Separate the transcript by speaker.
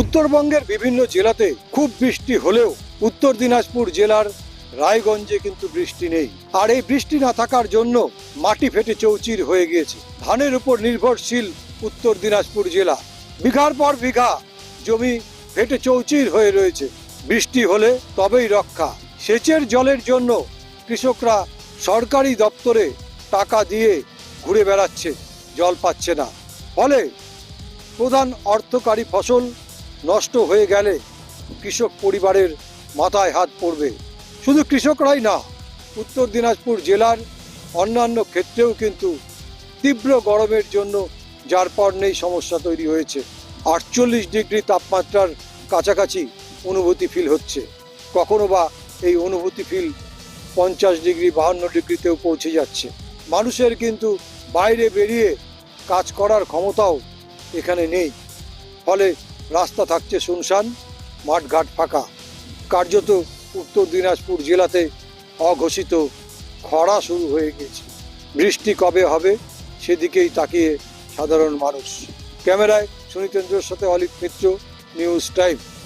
Speaker 1: উত্তরবঙ্গের বিভিন্ন জেলাতে খুব বৃষ্টি হলেও উত্তর দিনাজপুর জেলার রায়গঞ্জে কিন্তু বৃষ্টি নেই। আর এই বৃষ্টি না থাকার জন্য মাটি ফেটে চৌচির হয়ে গিয়েছে। ধানের উপর নির্ভরশীল উত্তর দিনাজপুর জেলা। বিঘার পর বিঘা জমি ফেটে চৌচির হয়ে রয়েছে। বৃষ্টি হলে তবেই রক্ষা। সেচের জলের জন্য কৃষকরা সরকারি দপ্তরে টাকা দিয়ে ঘুরে বেড়াচ্ছে, জল পাচ্ছে না। ফলে প্রধান অর্থকারী ফসল নষ্ট হয়ে গেলে কৃষক পরিবারের মাথায় হাত পড়বে। শুধু কৃষকরাই না, উত্তর দিনাজপুর জেলার অন্যান্য ক্ষেত্রেও কিন্তু তীব্র গরমের জন্য যার পর নেই সমস্যা তৈরি হয়েছে। আটচল্লিশ ডিগ্রি তাপমাত্রার কাছাকাছি অনুভূতি ফিল হচ্ছে। কখনো বা এই অনুভূতি ফিল পঞ্চাশ ডিগ্রি, বাহান্ন ডিগ্রিতেও পৌঁছে যাচ্ছে। মানুষের কিন্তু বাইরে বেরিয়ে কাজ করার ক্ষমতাও এখানে নেই। ফলে রাস্তা থাকছে শুনশান, মাঠঘাট ফাঁকা। কার্যত উত্তর দিনাজপুর জেলাতে অঘোষিত খরা শুরু হয়ে গেছে বৃষ্টি কবে হবে সেদিকেই তাকিয়ে সাধারণ মানুষ। ক্যামেরায় সুনীতেন্দ্রর সাথে অলিক মিত্র, নিউজ টাইম।